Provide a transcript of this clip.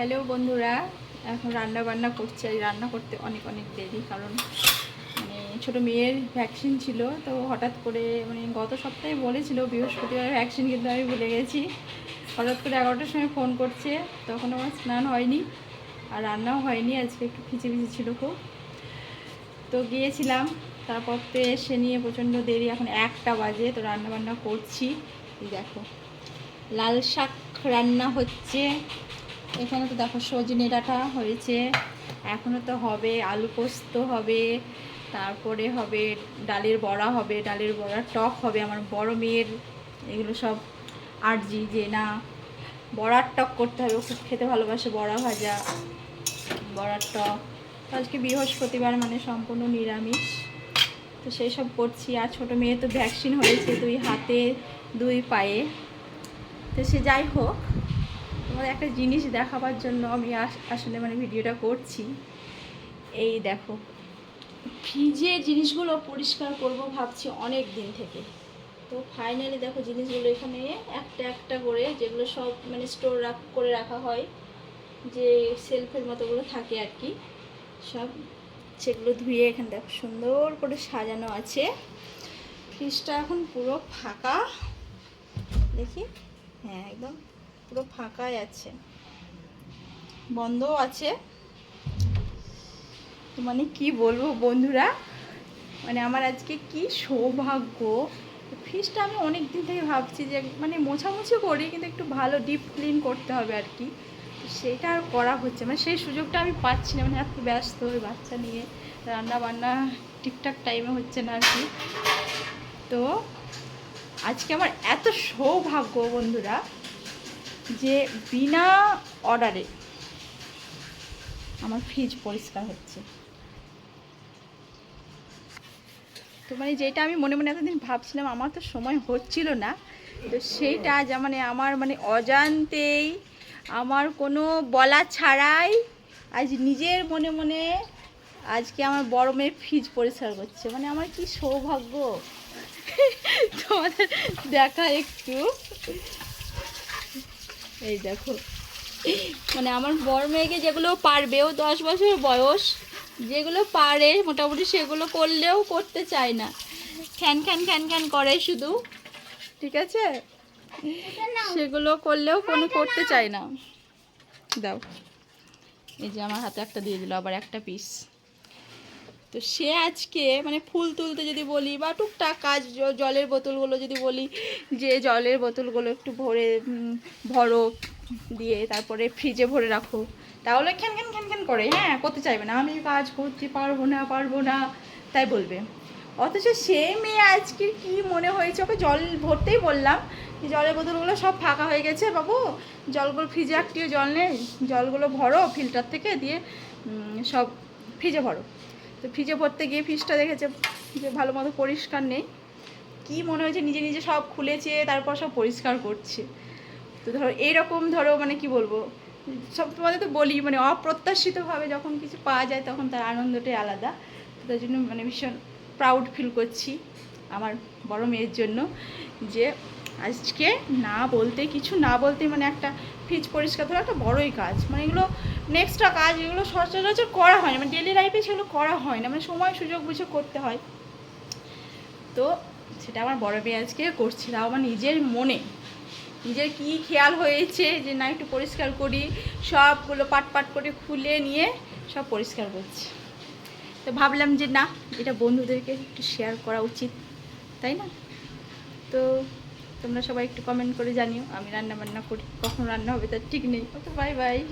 Hello বন্ধুরা, এখন রান্না বান্না করছি। আর রান্না করতে অনেক অনেক দেরি কারণ মানে ছোটো মেয়ের ভ্যাকসিন ছিল, তো হঠাৎ করে মানে গত সপ্তাহে বলেছিল বৃহস্পতিবার ভ্যাকসিন কিন্তু আমি ভুলে গেছি। হঠাৎ করে এগারোটার সময় ফোন করছে, তখন আমার স্নান হয়নি, আর রান্নাও হয়নি, আজকে একটু খিচে ছিল খুব। তো গিয়েছিলাম, তারপর তো এসে নিয়ে প্রচণ্ড দেরি, এখন একটা বাজে, তো রান্না বান্না করছি। দেখো, লাল শাক রান্না হচ্ছে। এখানে তো দেখো সজনে ডাঁটা হয়েছে। এখনও তো হবে, আলু পোস্ত হবে, তারপরে হবে ডালের বড়া হবে, ডালের বড়া টক হবে। আমার বড় মেয়ের এগুলো সব আর্জি যে না, বড়ার টক করতে হবে। খুব খেতে ভালোবাসে বড়া ভাজা, বড়ার টক। আজকে বৃহস্পতিবার মানে সম্পূর্ণ নিরামিষ। তো সেই সব করছি। আর ছোটো মেয়ে তো ভ্যাকসিন হয়েছে দুই হাতে, দুই পায়ে। তো সে যাই হোক তোমার একটা জিনিস দেখাবার জন্য আমি আস- আসলে মানে ভিডিওটা করছি। এই দেখো। ফ্রিজের জিনিসগুলো পরিষ্কার করব ভাবছি অনেক দিন থেকে। তো ফাইনালি দেখো জিনিসগুলো এখানে একটা একটা করে যেগুলো সব মানে স্টোর রাখ করে রাখা হয়, যে সেলফের মতোগুলো থাকে আর কি, সব সেগুলো ধুয়ে এখানে দেখো সুন্দর করে সাজানো আছে। ফ্রিজটা এখন পুরো ফাঁকা। দেখি? হ্যাঁ একদম। পুরো ফাঁকাই আছে। বন্ধও আছে। মানে কি বলব বন্ধুরা? মানে আমার আজকে কি সৌভাগ্য? ফিসটা আমি অনেক দিন থেকে ভাবছি যে মানে মোছামুছি করি, কিন্তু একটু ভালো ডিপ ক্লিন করতে হবে আর কি। সেটা আর করা হচ্ছে মানে সেই সুযোগটা আমি পাচ্ছি না। মানে এত ব্যস্ত ওই বাচ্চা নিয়ে। রান্না বান্না ঠিকঠাক টাইমে হচ্ছে না আর কি। তো আজকে আমার এত সৌভাগ্য বন্ধুরা। যে বিনা অর্ডারে আমার ফ্রিজ পরিষ্কার হচ্ছে। তো মানে যেটা আমি মনে মনে এতদিন ভাবছিলাম, আমার তো সময় হচ্ছিল না। তো সেইটা যা মানে আমার মানে অজান্তেই আমার কোনো বলা ছাড়াই আজ নিজের মনে মনে আজকে আমার বড় মেয়ে ফ্রিজ পরিষ্কার করছে মানে আমার কি সৌভাগ্য? তোমাদের দেখা একটু। এই দেখো। মানে আমার বড় মেয়েকে যেগুলো পারবেও, দশ বছর বয়স, যেগুলো পারে, মোটামুটি সেগুলো করলেও করতে চায় না। খ্যান খ্যান খ্যান খ্যান করে শুধু। ঠিক আছে? সেগুলো করলেও কোনো করতে চায় না। দাও। এই যে আমার হাতে একটা দিয়ে দিল, আবার একটা পিস তো সে আজকে মানে ফুল তুলতে যদি বলি বা টুকটাক কাজ জলের বোতলগুলো যদি বলি, যে জলের বোতলগুলো একটু ভরে ভরো দিয়ে তারপরে ফ্রিজে ভরে রাখো, তাহলে খ্যান খ্যান খ্যান খ্যান করে হ্যাঁ করতে চাইবে না। আমি কাজ করতে পারব না পারব না, তাই বলবে। অথচ সে মেয়ে আজকে কি মনে হয়েছে? ওকে জল ভরতেই বললাম জলের বোতলগুলো সব ফাঁকা হয়ে গেছে, বাবু। জলগুলো ফ্রিজে একটিও জল নেই, জলগুলো ভরো ফিল্টার থেকে দিয়ে সব ফ্রিজে ভরো। তো ফ্রিজে ভরতে গিয়ে ফ্রিজটা দেখেছে যে ভালো মতো পরিষ্কার নেই। কি মনে হয়েছে নিজে নিজে সব খুলেছে, তারপর সব পরিষ্কার করছে। তো ধরো এইরকম ধরো মানে কি বলব, সব তোমাদের তো বলি মানে অপ্রত্যাশিতভাবে যখন কিছু পাওয়া যায় তখন তার আনন্দটাই আলাদা। তার জন্য মানে ভীষণ প্রাউড ফিল করছি আমার বড় মেয়ের জন্য যে আজকে না বলতে, কিছু না বলতে মানে একটা ফ্রিজ পরিষ্কার ধরো একটা বড়ই কাজ। মানে এগুলো নেক্সট্রা কাজ, এগুলো সচরাচর করা হয় না। মানে ডেলি লাইফে সেগুলো করা হয় না। মানে সময়, সুযোগ বুঝে করতে হয়। তো সেটা আমার বড় মেয়ে আজকে করছি। তাও আমার নিজের মনে। নিজের কি খেয়াল হয়েছে যে না একটু পরিষ্কার করি, সবগুলো পাট পাট করে খুলে নিয়ে সব পরিষ্কার করছি। তো ভাবলাম যে না, এটা বন্ধুদেরকে একটু শেয়ার করা উচিত। তাই না? তো তোমরা সবাই একটু কমেন্ট করে জানিও। আমি রান্না বান্না করি। কখন রান্না হবে তার ঠিক নেই। Okay bye bye